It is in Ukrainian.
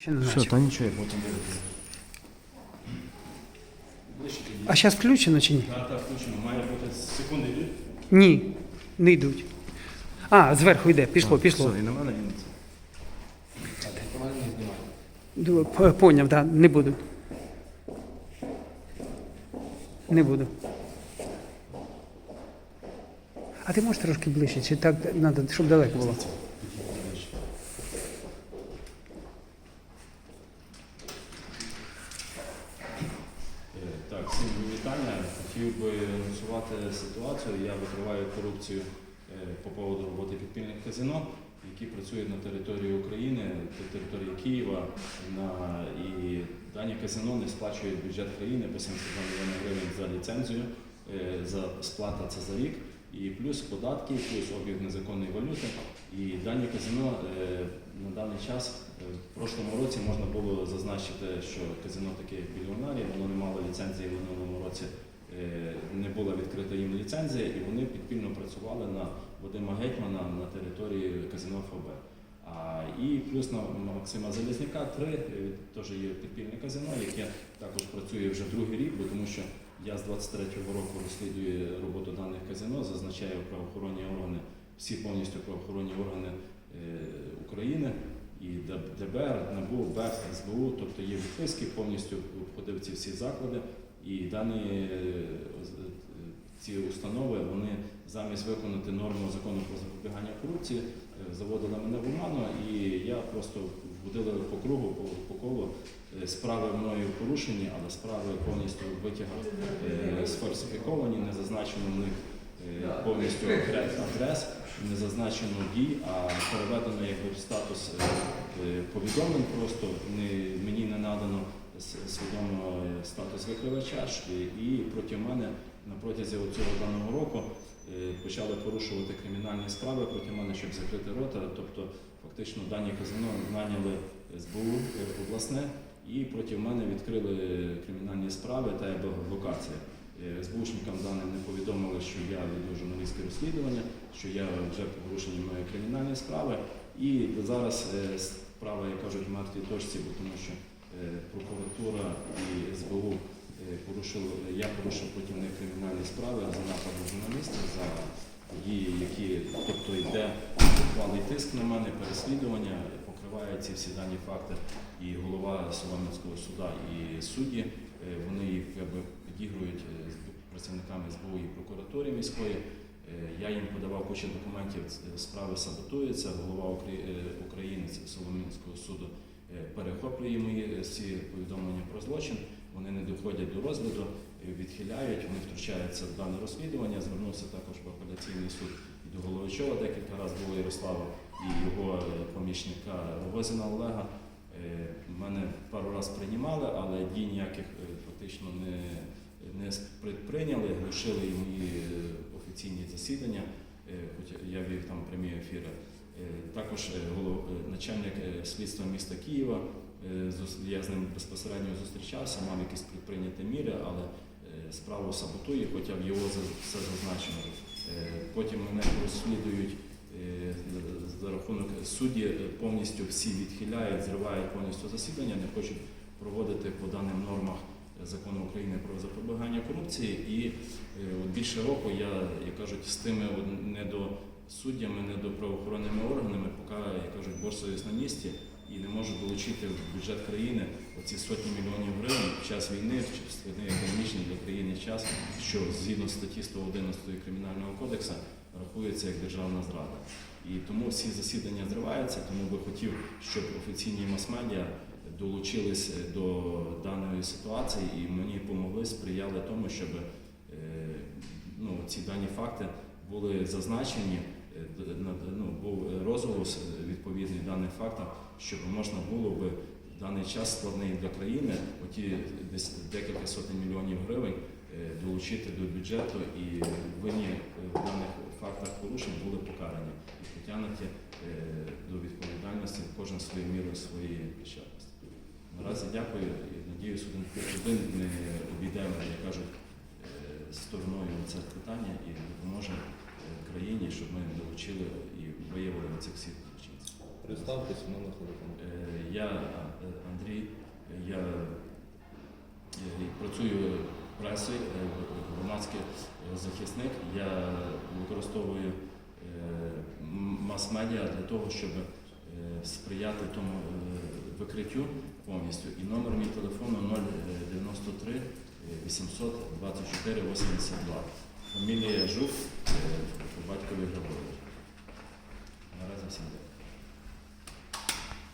Ще не Все, начав. та нічого, я потім буду. А зараз включено чи ні? Так, так, включено. Має бути секунди йдуть. Ні, не йдуть. А, зверху йде, пішло, пішло. Все, і на мене він це. Ду- п- Поняв, так, да, не буду. Не буду. А ти можеш трошки ближче, чи так треба, щоб далеко було? Е, Так, всім вітання. Хотів би анонсувати ситуацію. Я викриваю корупцію е, по поводу роботи підпільних казино, які працюють на території України, на території Києва. На, і дані казино не сплачують бюджет країни по 72 мільйони гривень за ліцензію, е, за сплата це за рік. І плюс податки, плюс обіг незаконної валюти. І дані казино е, на даний час в прошлому році можна було зазначити, що казино таке як біліонарі, воно не мало ліцензії в минулому році. Е, Не була відкрита їм ліцензія, і вони підпільно працювали на Вадима Гетьмана на території казино ФБ. А, і плюс на Максима Залізняка 3 е, теж є підпільне казино, яке також працює вже другий рік, бо тому що я з 23-го року розслідую роботу даних казино, зазначаю правоохоронні органи, всі повністю правоохоронні органи е, України і ДБР, НАБУ, БЕП, СБУ, тобто є відписки, повністю обходив ці всі заклади. І дані е, е, ці установи вони замість виконати норму закону про запобігання корупції е, заводили мене в оману, і я просто вводили по кругу, по, по колу справи мною порушені, але справи повністю в витягах е, сфальсифіковані, не зазначено в них повністю адрес, не зазначено дій, а переведено якби статус повідомлень. Просто не, мені не надано свідомо статус викривача, і- проти мене на протязі цього даного року е, почали порушувати кримінальні справи проти мене, щоб закрити рота. Тобто, фактично, дані казино наняли СБУ е, обласне і проти мене відкрили кримінальні справи та локація. Е, СБУшникам даним не повідомили, що я веду журналістське розслідування, що я вже порушені мої кримінальні справи. І зараз справа, як кажуть, в мертвій точці, бо тому що прокуратура і СБУ е, порушили, я порушив проти них кримінальні справи за напад на журналістів, за події, які, тобто йде ухвалий тиск на мене, переслідування, покриває ці всі дані факти. І голова Солом'янського суда, і судді, е, вони їх якби підігрують е, з працівниками СБУ і прокуратури міської. Е, Я їм подавав кучу документів, справи саботуються. Голова Украї- е, України Солом'янського суду е, перехоплює мої е, всі повідомлення про злочин. Вони не доходять до розгляду, е, відхиляють, вони втручаються в дане розслідування. Звернувся також в апеляційний суд і до Головичова декілька разів було Ярослава і його помічника Рогозіна Олега. Мене пару разів приймали, але дій ніяких фактично не, не предприйняли, глушили мої офіційні засідання, е, хоч я вів там прямі ефіри. Е, Також е, е, начальник слідства міста Києва, я з ним безпосередньо зустрічався, мав якісь предприйняті міри, але справу саботує, хоча в його все зазначено. Потім мене розслідують за рахунок судді повністю всі відхиляють, зривають повністю засідання, не хочуть проводити по даним нормах закону України про запобігання корупції. І от більше року я, як кажуть, з тими от недосуддями, недоправоохоронними органами, поки як кажуть, борсуюсь на місці і не можу долучити в бюджет країни оці сотні мільйонів гривень в час війни, в війни економічний для країни час, що згідно статті 111 Кримінального кодексу рахується як державна зрада. І тому всі засідання зриваються, тому би хотів, щоб офіційні мас-медіа долучились до даної ситуації і мені допомогли, сприяли тому, щоб е, ну, ці дані факти були зазначені, е, ну, був розголос відповідний даним фактам, щоб можна було би в даний час складний для країни, оті десь декілька сотень мільйонів гривень е, долучити до бюджету і винні е, в даних фактах порушень були покарані і притягнуті е, до відповідальності кожен своєю мірою своєї причетності. Наразі дякую і надіюсь, один плюс один не обійде, як кажуть, стороною це питання і допоможе е, країні, щоб ми долучили і виявили цих всіх злочинців. Представтеся, номер телефону. Е, Я е, Андрій, я е, працюю пресою, е, громадський захисник. Я використовую мас-медіа для того, щоб сприяти тому викриттю повністю. І номер мій телефону 093 800 24 82. Фамілія Жук, е, батькові Григорович. Наразі всім дякую.